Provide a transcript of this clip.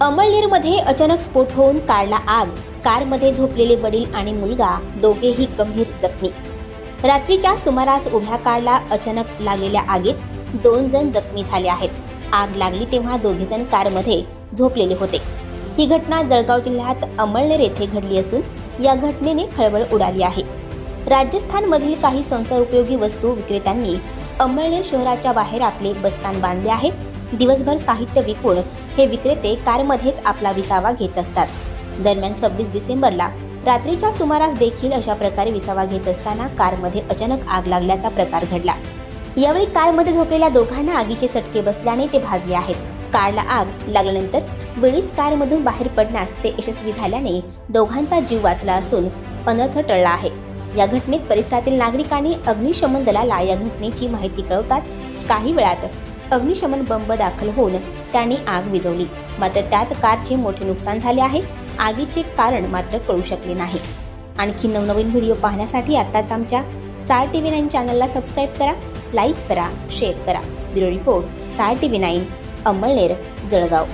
अमळनेरमध्ये अचानक स्फोट होऊन कारला आग कारमध्ये झोपलेले वडील आणि मुलगा दोघेही गंभीर जखमी. रात्रीच्या सुमारास उभ्या कारला अचानक लागलेल्या आगीत दोन जण जखमी झाले आहेत. आग लागली तेव्हा दोघेजण कारमध्ये झोपलेले होते. ही घटना जळगाव जिल्ह्यात अमळनेर येथे घडली असून या घटनेने खळबळ उडाली आहे. राजस्थानमधील काही संसार उपयोगी वस्तू विक्रेत्यांनी अमळनेर शहराच्या बाहेर आपले बस्तान बांधले आहे. दिवसभर साहित्य विकून हे विक्रेते कारमध्येच आपला विसावा घेत असतात. दरम्यान सव्वीस डिसेंबरला रात्रीच्या सुमारास देखील अशा प्रकारे विसावा घेत असताना कारमध्ये अचानक आग लागल्याचा प्रकार घडला. यावेळी कारमध्ये झोपलेल्या दोघांना आगीचे चटके बसल्याने ते भाजले आहेत. कारला आग लागल्यानंतर वेळीच कारमधून बाहेर पडण्यास ते यशस्वी झाल्याने दोघांचा जीव वाचला असून अनर्थ टळला आहे. या घटनेत परिसरातील नागरिकांनी अग्निशमन दलाला या घटनेची माहिती कळवताच काही वेळात अग्निशमन बंब दाखल होऊन त्यांनी आग विझवली. मात्र त्यात कारचे मोठे नुकसान झाले आहे. आगीचे कारण मात्र कळू शकले नाही. आणखी नवनवीन व्हिडिओ पाहण्यासाठी आत्ताच आमच्या स्टार टी व्ही नाईन चॅनलला सबस्क्राईब करा लाईक करा शेअर करा. Bureau report star T V nine Amalner Jalgaon.